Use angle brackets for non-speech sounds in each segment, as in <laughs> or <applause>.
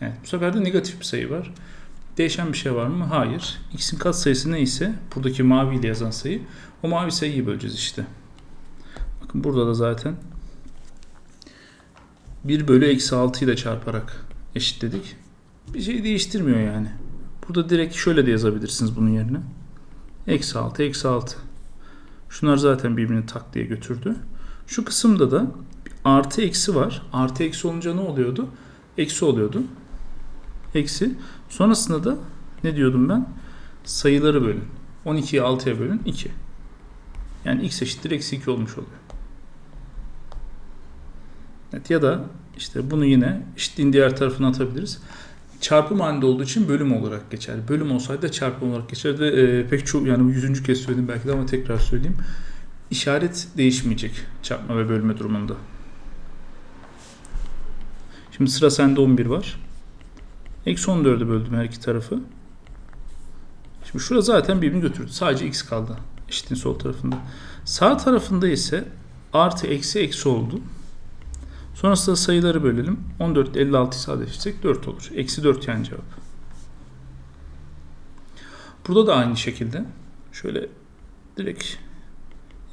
Evet, bu sefer de negatif bir sayı var. Değişen bir şey var mı? Hayır. X'in katsayısı neyse buradaki mavi ile yazan sayı o mavi sayıyı böleceğiz işte. Bakın burada da zaten 1 bölü eksi 6 ile çarparak eşitledik. Bir şey değiştirmiyor yani. Burada direkt şöyle de yazabilirsiniz bunun yerine. Eksi 6, eksi 6. Şunlar zaten birbirini tak diye götürdü. Şu kısımda da artı eksi var. Artı eksi olunca ne oluyordu? Eksi oluyordu. Eksi. Sonrasında da ne diyordum ben? Sayıları bölün. 12'yi 6'ya bölün 2. Yani x eşittir eksi 2 olmuş oluyor. Evet, ya da işte bunu yine eşitliğin diğer tarafına atabiliriz. Çarpım halinde olduğu için bölüm olarak geçer. Bölüm olsaydı da çarpım olarak geçer ve e, pek çok yani yüzüncü kez söyledim belki de ama tekrar söyleyeyim. İşaret değişmeyecek çarpma ve bölme durumunda. Şimdi sıra sende 11 var. Eksi 14'e böldüm her iki tarafı. Şimdi şurada zaten birbirini götürdü. Sadece x kaldı. Eşitliğin sol tarafında. Sağ tarafında ise artı eksi eksi oldu. Sonrasında sayıları bölelim. 14 ile 56'yı sadeleştirsek 4 olur. Eksi 4 yani cevap. Burada da aynı şekilde şöyle direkt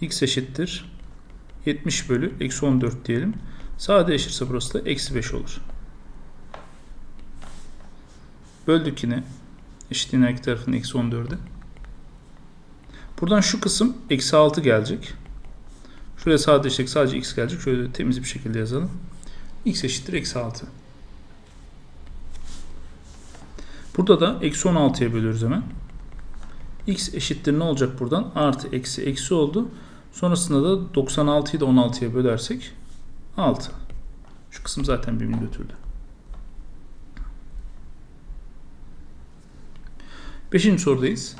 x eşittir 70 bölü eksi 14 diyelim. Sadeleşirse burası da eksi 5 olur. Böldük yine. Eşitliğin her iki tarafını eksi 14'e. Buradan şu kısım eksi 6 gelecek. Şuraya sadeleşecek sadece x gelecek. Şöyle temiz bir şekilde yazalım. x eşittir eksi 6. Burada da eksi 16'ya bölüyoruz hemen. x eşittir ne olacak buradan? Artı eksi eksi oldu. Sonrasında da 96'yı da 16'ya bölersek 6. Şu kısım zaten birbirini götürdü. Beşinci sorudayız.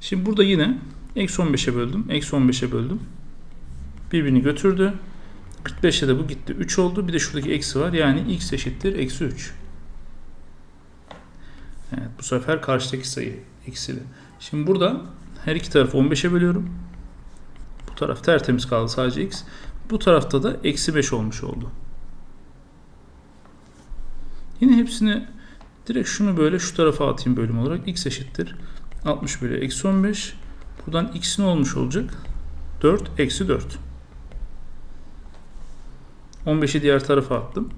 Şimdi burada yine eksi 15'e böldüm. Eksi 15'e böldüm. Birbirini götürdü. 45'e de bu gitti. 3 oldu. Bir de şuradaki eksi var. Yani x eşittir eksi 3. Evet, bu sefer karşıdaki sayı eksili. Şimdi burada her iki tarafı 15'e bölüyorum. Bu taraf tertemiz kaldı sadece x. Bu tarafta da eksi 5 olmuş oldu. Yine hepsini direkt şunu böyle şu tarafa atayım bölüm olarak. x eşittir 60 bölü eksi 15. Buradan x ne olmuş olacak? 4 eksi 4. 15'i diğer tarafa attım.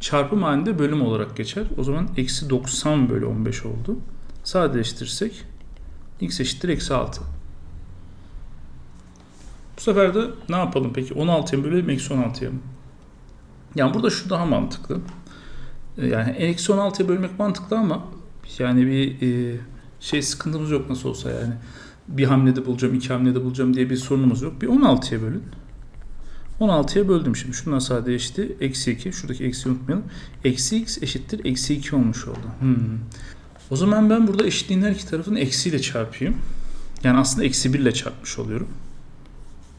Çarpım halinde bölüm olarak geçer. O zaman eksi 90 bölü 15 oldu. Sadeleştirirsek x eşittir eksi 6. Bu sefer de ne yapalım peki? 16'ya bölelim eksi 16'ya mı? Yani burada şu daha mantıklı. Yani eksi 16'ya bölmek mantıklı ama yani bir e, şey sıkıntımız yok nasıl olsa yani. Bir hamlede bulacağım, iki hamlede bulacağım diye bir sorunumuz yok. Bir 16'ya bölün. 16'ya böldüm şimdi. Şundan sadeleşti. Eksi 2. Şuradaki eksi unutmayalım. Eksi x eşittir. Eksi 2 olmuş oldu. Hmm. O zaman ben burada eşitliğin her iki tarafını eksiyle çarpayım. Yani aslında eksi 1 ile çarpmış oluyorum.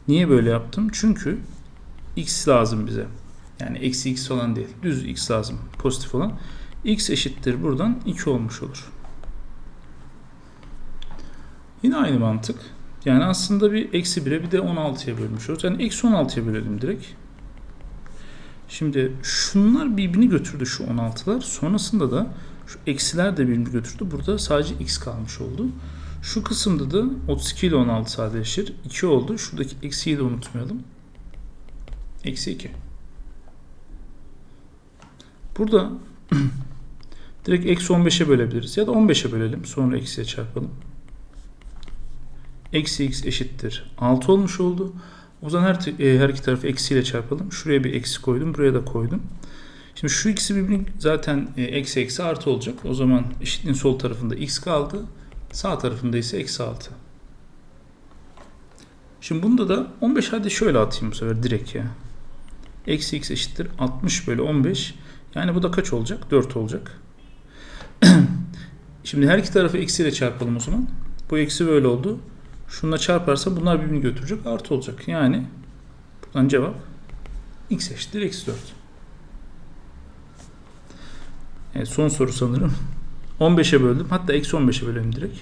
Niye böyle yaptım? Çünkü x lazım bize. Yani eksi x falan değil. Düz x lazım. Pozitif olan. x eşittir buradan 2 olmuş olur. Yine aynı mantık. Yani aslında bir eksi 1'e bir de 16'ya bölmüş oluruz. Yani eksi 16'ya bölelim direkt. Şimdi şunlar birbirini götürdü şu 16'lar. Sonrasında da şu eksiler de birbirini götürdü. Burada sadece x kalmış oldu. Şu kısımda da 32 ile 16 sadeleşir. 2 oldu. Şuradaki eksiyi de unutmayalım. Eksi 2. Burada <clears throat> direkt eksi 15'e bölebiliriz. Ya da 15'e bölelim. Sonra eksiye çarpalım. Eksi x eşittir 6 olmuş oldu. O zaman her, e, her iki tarafı eksiyle çarpalım. Şuraya bir eksi koydum. Buraya da koydum. Şimdi şu ikisi birbirini zaten e, eksi eksi artı olacak. O zaman eşitliğin sol tarafında x kaldı. Sağ tarafında ise eksi 6. Şimdi bunda da 15 hadi şöyle atayım bu sefer direkt ya. Eksi x eşittir 60 bölü 15. Yani bu da kaç olacak? 4 olacak. <clears throat> Şimdi her iki tarafı eksiyle çarpalım o zaman. Bu eksi böyle oldu. Şununla çarparsa bunlar birbirini götürecek. Artı olacak. Yani buradan cevap x eşittir eksi 4. Evet, son soru sanırım. 15'e böldüm. Hatta eksi 15'e bölelim direkt.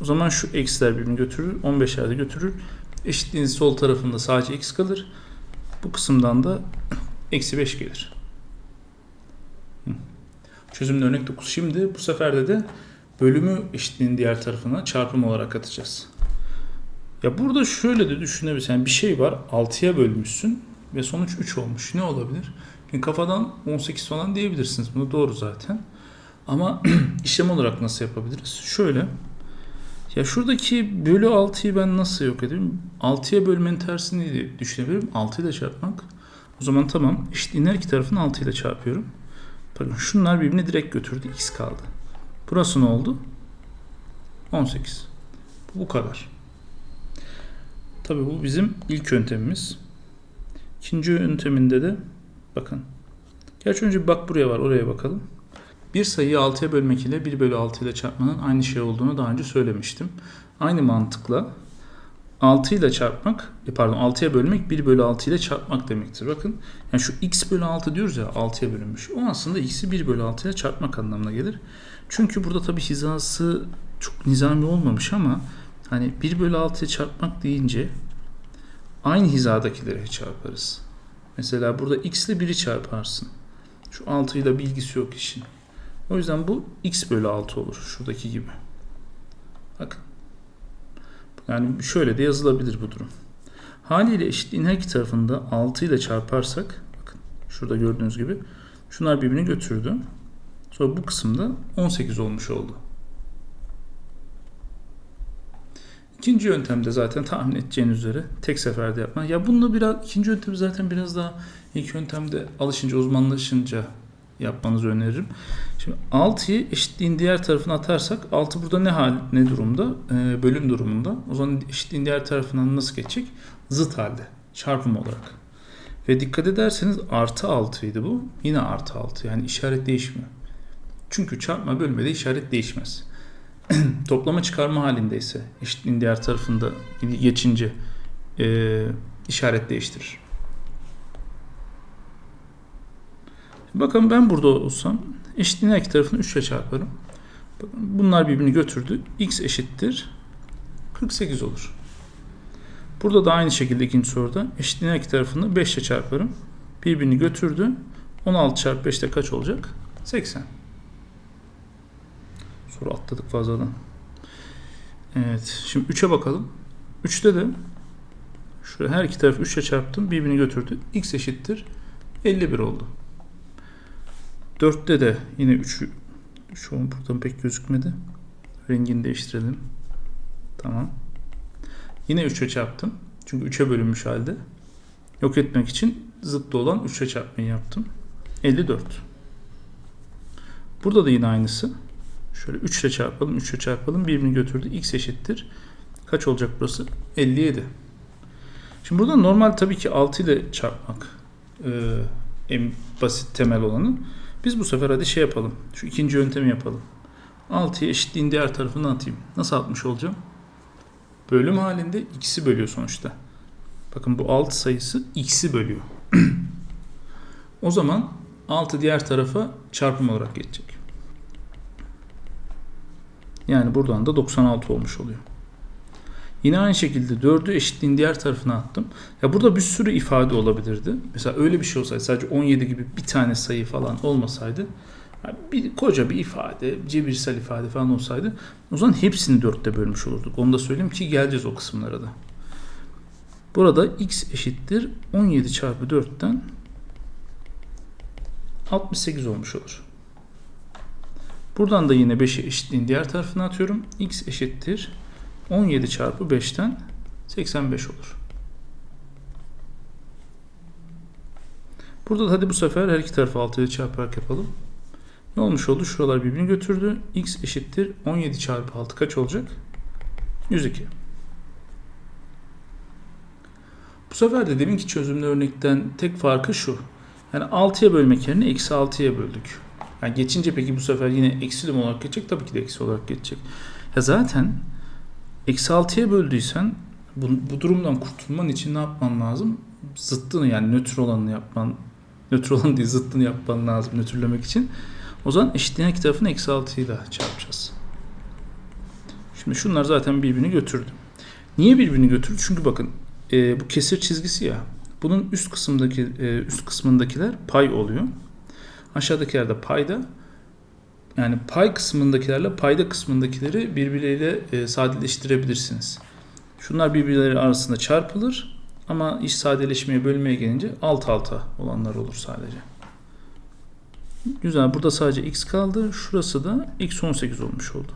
O zaman şu eksiler birbirini götürür. 15'er de götürür. Eşitliğin sol tarafında sadece x kalır. Bu kısımdan da <clears throat> eksi 5 gelir. Çözümlü örnek 9. Şimdi bu sefer de bölümü eşitliğin diğer tarafına çarpım olarak atacağız. Ya burada şöyle de düşünebilirsin. Yani bir şey var 6'ya bölmüşsün ve sonuç 3 olmuş. Ne olabilir? Yani kafadan 18 falan diyebilirsiniz. Bunu doğru zaten. Ama <clears throat> işlem olarak nasıl yapabiliriz? Şöyle. Ya şuradaki bölü 6'yı ben nasıl yok edeyim? 6'ya bölmenin tersini düşünebilirim. 6 ile çarpmak. O zaman tamam. Eşitliğin her iki tarafını 6 ile çarpıyorum. Bakın şunlar birbirine direkt götürdü. X kaldı. Burası ne oldu? 18. Bu kadar. Tabii bu bizim ilk yöntemimiz. İkinci yönteminde de bakın. Gerçi önce bak buraya var. Oraya bakalım. Bir sayıyı 6'ya bölmek ile 1 bölü 6 ile çarpmanın aynı şey olduğunu daha önce söylemiştim. Aynı mantıkla 6 ile çarpmak, e, pardon 6'ya bölmek 1 bölü 6 ile çarpmak demektir. Bakın yani şu x bölü 6 diyoruz ya 6'ya bölünmüş. O aslında x'i 1 bölü 6 ile çarpmak anlamına gelir. Çünkü burada tabi hizası çok nizami olmamış ama hani 1 bölü 6'ya çarpmak deyince aynı hizadakilere çarparız. Mesela burada x ile 1'i çarparsın. Şu 6 ile bilgisi yok işin. O yüzden bu x bölü 6 olur. Şuradaki gibi. Bakın. Yani şöyle de yazılabilir bu durum. Haliyle eşitliğin her iki tarafında 6 ile çarparsak bakın şurada gördüğünüz gibi şunlar birbirini götürdü. Sonra bu kısımda 18 olmuş oldu. İkinci yöntemde zaten tahmin edeceğiniz üzere tek seferde yapma. Ya bununla biraz ikinci yöntem zaten biraz daha ilk yöntemde alışınca uzmanlaşınca yapmanızı öneririm. Şimdi 6'yı eşitliğin diğer tarafına atarsak 6 burada ne hal ne durumda? Ee, bölüm durumunda. O zaman eşitliğin diğer tarafından nasıl geçecek? Zıt halde. Çarpım olarak. Ve dikkat ederseniz artı 6 idi bu. Yine artı 6. Yani işaret değişmiyor. Çünkü çarpma bölmede işaret değişmez. <clears throat> Toplama çıkarma halindeyse eşitliğin diğer tarafında geçince e, işaret değiştirir. Bakın ben burada olsam eşitliğin her iki tarafını 3 ile çarparım. Bunlar birbirini götürdü. x eşittir 48 olur. Burada da aynı şekilde ikinci soruda eşitliğin her iki tarafını 5 ile çarparım. Birbirini götürdü. 16 çarpı 5'te kaç olacak? 80. Soru atladık fazladan. Evet. Şimdi 3'e bakalım. 3'te de şuraya her iki tarafı 3 ile çarptım. Birbirini götürdü. x eşittir 51 oldu. 4'te de yine 3 şu an buradan pek gözükmedi. Rengini değiştirelim. Tamam. Yine 3'e çarptım. Çünkü 3'e bölünmüş halde. Yok etmek için zıttı olan 3'e çarpmayı yaptım. 54. Burada da yine aynısı. Şöyle 3 ile çarpalım, 3 ile çarpalım. Birbirini götürdü. X eşittir. Kaç olacak burası? 57. Şimdi burada normal tabii ki 6 ile çarpmak ee, en basit temel olanı. Biz bu sefer hadi şey yapalım. Şu ikinci yöntemi yapalım. 6'yı eşitliğin diğer tarafına atayım. Nasıl atmış olacağım? Bölüm halinde x'i bölüyor sonuçta. Bakın bu 6 sayısı x'i bölüyor. <clears throat> o zaman 6 diğer tarafa çarpım olarak geçecek. Yani buradan da 96 olmuş oluyor. Yine aynı şekilde 4'ü eşitliğin diğer tarafına attım. Ya burada bir sürü ifade olabilirdi. Mesela öyle bir şey olsaydı sadece 17 gibi bir tane sayı falan olmasaydı bir koca bir ifade, cebirsel ifade falan olsaydı o zaman hepsini 4'te bölmüş olurduk. Onu da söyleyeyim ki geleceğiz o kısımlara da. Burada x eşittir 17 çarpı 4'ten 68 olmuş olur. Buradan da yine 5'i eşitliğin diğer tarafına atıyorum. x eşittir 17 çarpı 5'ten 85 olur. Burada da hadi bu sefer her iki tarafı 6 ile çarparak yapalım. Ne olmuş oldu? Şuralar birbirini götürdü. x eşittir 17 çarpı 6 kaç olacak? 102. Bu sefer de deminki çözümlü örnekten tek farkı şu. Yani 6'ya bölmek yerine eksi 6'ya böldük. Yani geçince peki bu sefer yine eksi olarak geçecek? Tabii ki de eksi olarak geçecek. Ya zaten Eksi 6'ya böldüysen bu, bu durumdan kurtulman için ne yapman lazım? Zıttını yani nötr olanını yapman, nötr olan değil zıttını yapman lazım nötrlemek için. O zaman eşitliğin iki tarafını eksi 6 ile çarpacağız. Şimdi şunlar zaten birbirini götürdü. Niye birbirini götürdü? Çünkü bakın e, bu kesir çizgisi ya. Bunun üst kısımdaki e, üst kısmındakiler pay oluyor. Aşağıdakiler de payda. Yani pay kısmındakilerle payda kısmındakileri birbirleriyle e, sadeleştirebilirsiniz. Şunlar birbirleri arasında çarpılır ama iş sadeleşmeye bölmeye gelince alt alta olanlar olur sadece. Güzel. Burada sadece x kaldı. Şurası da x 18 olmuş oldu.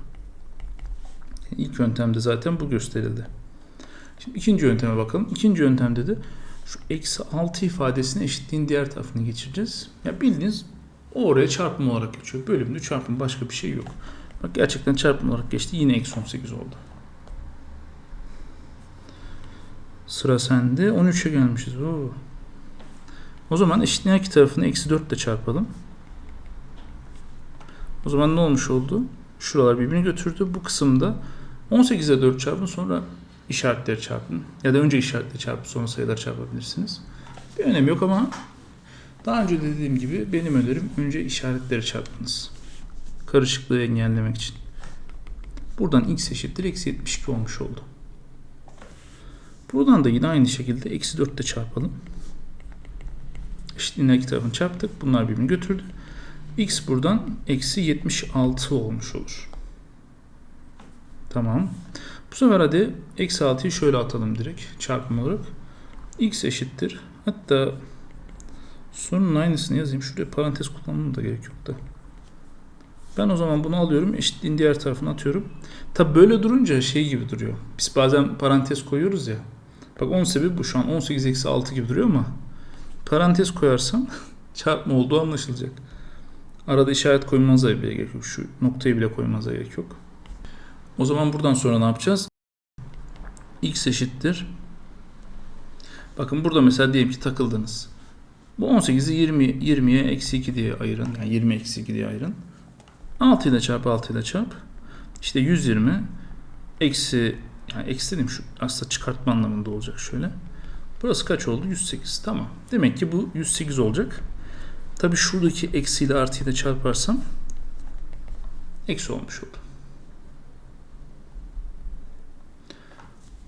İlk yöntemde zaten bu gösterildi. Şimdi ikinci yönteme bakalım. İkinci yöntemde de şu eksi 6 ifadesini eşitliğin diğer tarafını geçireceğiz. Ya bildiğiniz o oraya çarpım olarak geçiyor. Bölümde çarpım başka bir şey yok. Bak gerçekten çarpım olarak geçti. Yine eksi 18 oldu. Sıra sende. 13'e gelmişiz. Oo. O zaman eşitliğin iki tarafını eksi 4 ile çarpalım. O zaman ne olmuş oldu? Şuralar birbirini götürdü. Bu kısımda 18'e 4 çarpın sonra işaretleri çarpın. Ya da önce işaretleri çarpıp sonra sayıları çarpabilirsiniz. Bir önemi yok ama daha önce dediğim gibi benim önerim önce işaretleri çarpınız. Karışıklığı engellemek için. Buradan x eşittir eksi 72 olmuş oldu. Buradan da yine aynı şekilde eksi 4 ile çarpalım. Eşitliğin her iki tarafını çarptık. Bunlar birbirini götürdü. x buradan eksi 76 olmuş olur. Tamam. Bu sefer hadi eksi 6'yı şöyle atalım direkt çarpım olarak. x eşittir. Hatta sorunun aynısını yazayım. Şuraya parantez kullanmam da gerek yok da. Ben o zaman bunu alıyorum. Eşitliğin diğer tarafına atıyorum. Tabi böyle durunca şey gibi duruyor. Biz bazen parantez koyuyoruz ya. Bak onun sebebi bu. Şu an 18 eksi 6 gibi duruyor ama parantez koyarsam <laughs> çarpma olduğu anlaşılacak. Arada işaret koymanıza bile gerek yok. Şu noktayı bile koymanıza gerek yok. O zaman buradan sonra ne yapacağız? x eşittir. Bakın burada mesela diyelim ki takıldınız. Bu 18'i 20, 20'ye eksi 2 diye ayırın. Yani 20 eksi 2 diye ayırın. 6 ile çarp 6 ile çarp. İşte 120 eksi yani eksi dedim şu aslında çıkartma anlamında olacak şöyle. Burası kaç oldu? 108. Tamam. Demek ki bu 108 olacak. Tabi şuradaki eksi ile artıyı da çarparsam eksi olmuş oldu.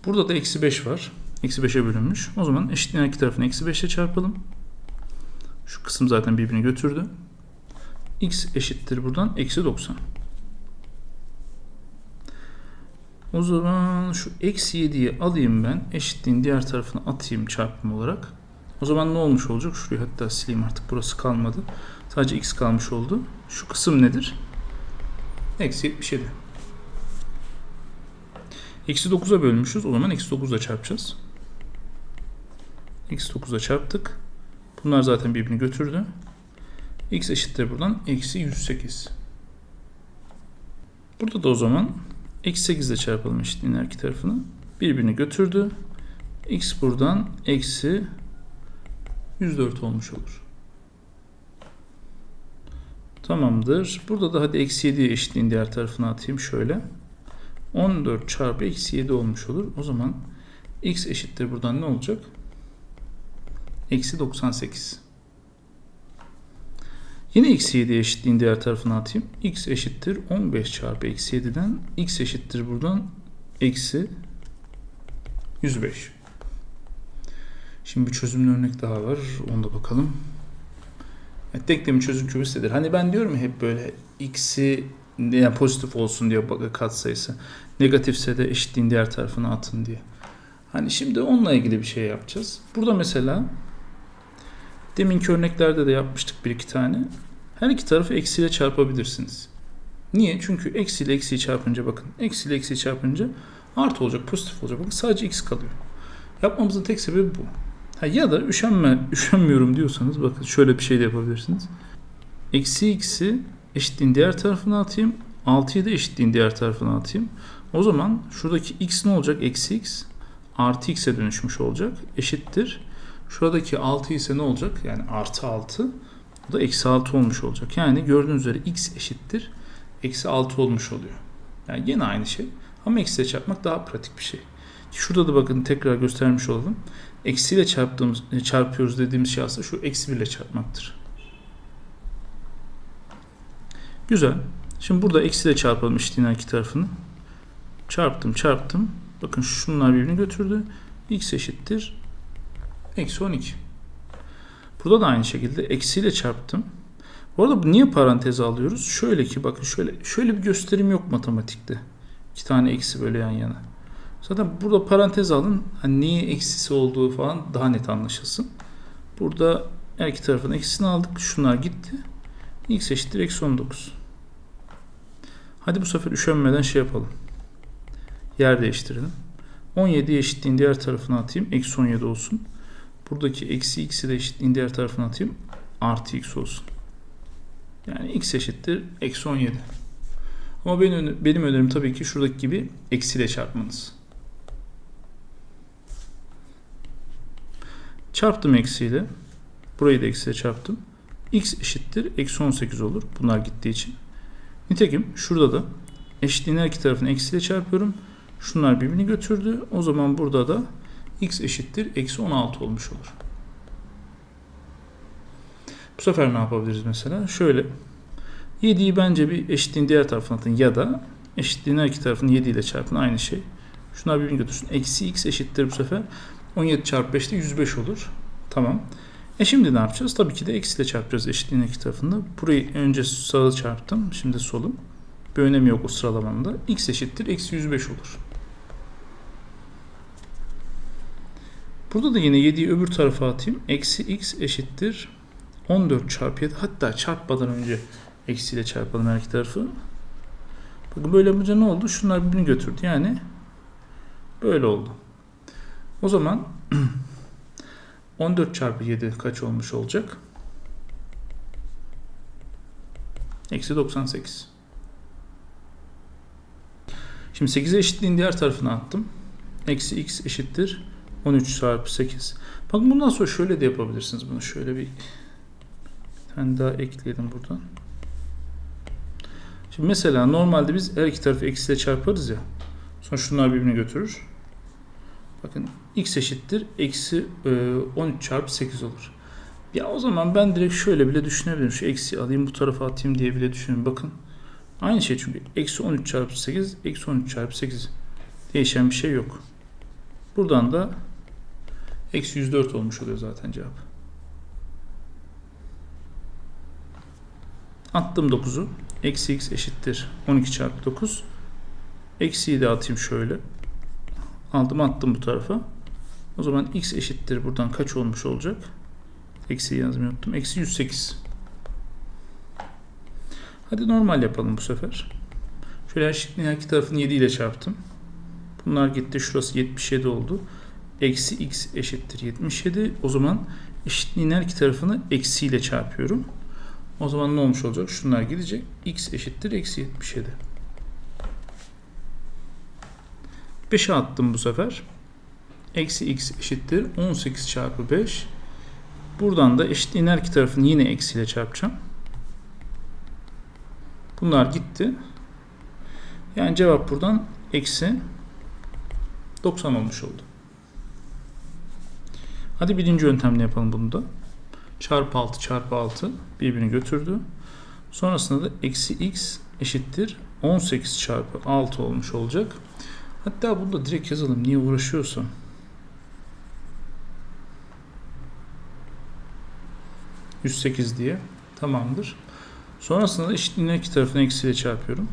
Burada da eksi 5 var. Eksi 5'e bölünmüş. O zaman eşitliğin iki tarafını eksi 5 ile çarpalım. Şu kısım zaten birbirini götürdü. x eşittir buradan eksi 90. O zaman şu eksi 7'yi alayım ben. Eşitliğin diğer tarafına atayım çarpım olarak. O zaman ne olmuş olacak? Şurayı hatta sileyim artık burası kalmadı. Sadece x kalmış oldu. Şu kısım nedir? Eksi 77. Eksi 9'a bölmüşüz. O zaman eksi 9'a çarpacağız. Eksi 9'a çarptık. Bunlar zaten birbirini götürdü. X eşittir buradan. Eksi 108. Burada da o zaman eksi 8 ile çarpalım eşitliğin her iki tarafını. Birbirini götürdü. X buradan eksi 104 olmuş olur. Tamamdır. Burada da hadi eksi 7 eşitliğin diğer tarafına atayım şöyle. 14 çarpı eksi 7 olmuş olur. O zaman x eşittir buradan ne olacak? Eksi 98. Yine eksi 7 eşitliğin diğer tarafına atayım. x eşittir 15 çarpı eksi 7'den x eşittir buradan eksi 105. Şimdi bir çözümlü örnek daha var. Onu da bakalım. Evet, denklemin çözüm kümesidir. Hani ben diyorum hep böyle x'i yani pozitif olsun diye katsayısı. Negatifse de eşitliğin diğer tarafına atın diye. Hani şimdi onunla ilgili bir şey yapacağız. Burada mesela deminki örneklerde de yapmıştık bir iki tane. Her iki tarafı eksiyle çarpabilirsiniz. Niye? Çünkü eksiyle eksiyi çarpınca bakın. Eksiyle eksiyi çarpınca artı olacak, pozitif olacak. Bakın sadece x kalıyor. Yapmamızın tek sebebi bu. Ha, ya da üşenme, üşenmiyorum diyorsanız bakın şöyle bir şey de yapabilirsiniz. Eksi x'i eşitliğin diğer tarafına atayım. 6'yı da eşitliğin diğer tarafına atayım. O zaman şuradaki x ne olacak? Eksi x artı x'e dönüşmüş olacak. Eşittir. Şuradaki 6 ise ne olacak? Yani artı 6. Bu da eksi 6 olmuş olacak. Yani gördüğünüz üzere x eşittir. Eksi 6 olmuş oluyor. Yani yine aynı şey. Ama eksiyle çarpmak daha pratik bir şey. Şurada da bakın tekrar göstermiş olalım. Eksiyle çarptığımız, çarpıyoruz dediğimiz şey aslında şu eksi 1 ile çarpmaktır. Güzel. Şimdi burada eksiyle çarpalım eşitliğin iki tarafını. Çarptım çarptım. Bakın şunlar birbirini götürdü. x eşittir. Eksi 12. Burada da aynı şekilde eksiyle çarptım. Bu arada niye paranteze alıyoruz? Şöyle ki bakın şöyle şöyle bir gösterim yok matematikte. İki tane eksi böyle yan yana. Zaten burada parantez alın. Hani niye eksisi olduğu falan daha net anlaşılsın. Burada her iki tarafın eksisini aldık. Şunlar gitti. X eşittir eksi 19. Hadi bu sefer üşenmeden şey yapalım. Yer değiştirelim. 17 eşitliğin diğer tarafına atayım. Eksi 17 olsun. Buradaki eksi x'i de eşitliğin diğer tarafına atayım. Artı x olsun. Yani x eşittir eksi 17. Ama benim, benim önerim tabii ki şuradaki gibi eksiyle çarpmanız. Çarptım eksiyle. Burayı da eksiyle çarptım. x eşittir eksi 18 olur. Bunlar gittiği için. Nitekim şurada da eşitliğin her iki tarafını eksiyle çarpıyorum. Şunlar birbirini götürdü. O zaman burada da x eşittir eksi 16 olmuş olur. Bu sefer ne yapabiliriz mesela? Şöyle 7'yi bence bir eşitliğin diğer tarafına atın ya da eşitliğin her iki tarafını 7 ile çarpın aynı şey. Şunlar birbirini götürsün. Eksi x eşittir bu sefer 17 çarpı 5'te 105 olur. Tamam. E şimdi ne yapacağız? Tabii ki de eksi ile çarpacağız eşitliğin iki tarafında. Burayı önce sağı çarptım. Şimdi solu. Bir önemi yok o sıralamanda. x eşittir eksi 105 olur. Burada da yine 7'yi öbür tarafa atayım. Eksi x eşittir 14 çarpı 7. Hatta çarpmadan önce eksiyle çarpalım her iki tarafı. Bakın böyle yapınca ne oldu? Şunlar birbirini götürdü. Yani böyle oldu. O zaman <clears throat> 14 çarpı 7 kaç olmuş olacak? Eksi 98. Şimdi 8'e eşitliğin diğer tarafına attım. Eksi x eşittir 13 çarpı 8. Bakın bundan sonra şöyle de yapabilirsiniz bunu. Şöyle bir tane daha ekleyelim buradan. Şimdi mesela normalde biz her iki tarafı eksiyle çarparız ya. Sonra şunlar birbirini götürür. Bakın x eşittir eksi 13 çarpı 8 olur. Ya o zaman ben direkt şöyle bile düşünebilirim. Şu eksi alayım bu tarafa atayım diye bile düşünün. Bakın aynı şey çünkü eksi 13 çarpı 8 eksi 13 çarpı 8 değişen bir şey yok. Buradan da eksi 104 olmuş oluyor zaten cevap. Attım 9'u. Eksi x eşittir 12 çarpı 9. Eksiyi de atayım şöyle. Aldım attım bu tarafa. O zaman x eşittir buradan kaç olmuş olacak? Eksi yazmayı unuttum. Eksi 108. Hadi normal yapalım bu sefer. Şöyle eşitliğin her iki tarafını 7 ile çarptım. Bunlar gitti. Şurası 77 oldu. Eksi x eşittir 77. O zaman eşitliğin her iki tarafını eksiyle çarpıyorum. O zaman ne olmuş olacak? Şunlar gidecek. x eşittir eksi 77. 5'e attım bu sefer. Eksi x eşittir 18 çarpı 5. Buradan da eşitliğin her iki tarafını yine eksiyle çarpacağım. Bunlar gitti. Yani cevap buradan eksi 90 olmuş oldu. Hadi birinci yöntemle yapalım bunu da. Çarpı 6 çarpı 6 birbirini götürdü. Sonrasında da eksi x eşittir 18 çarpı 6 olmuş olacak. Hatta bunu da direkt yazalım. Niye uğraşıyorsam. ...108 diye. Tamamdır. Sonrasında da eşitliğin iki tarafını eksiyle çarpıyorum.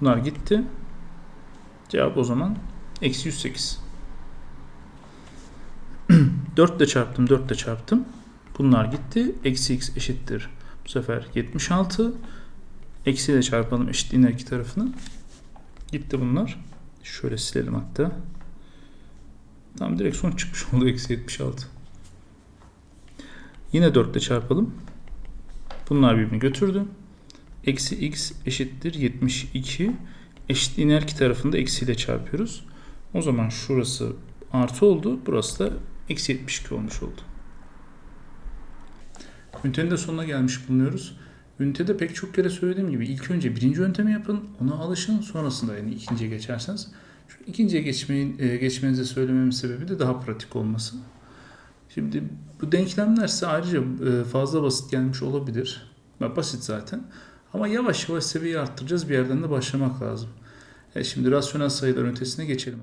Bunlar gitti. Cevap o zaman eksi 108. 4 ile çarptım, 4 ile çarptım. Bunlar gitti. Eksi x eşittir. Bu sefer 76. Eksi ile çarpalım eşitliğin her iki tarafını. Gitti bunlar. Şöyle silelim hatta. Tam direkt sonuç çıkmış <laughs> oldu. Eksi 76. Yine 4 ile çarpalım. Bunlar birbirini götürdü. Eksi x eşittir 72. Eşitliğin her iki tarafında eksiyle çarpıyoruz. O zaman şurası artı oldu. Burası da eksi 72 olmuş oldu. Ünitenin de sonuna gelmiş bulunuyoruz. Ünitede pek çok kere söylediğim gibi ilk önce birinci yöntemi yapın, ona alışın. Sonrasında yani ikinciye geçerseniz. Şu ikinciye geçmeyin, e, geçmenize söylememin sebebi de daha pratik olması. Şimdi bu denklemler size ayrıca e, fazla basit gelmiş olabilir. Basit zaten. Ama yavaş yavaş seviyeyi arttıracağız. Bir yerden de başlamak lazım. E şimdi rasyonel sayılar ünitesine geçelim.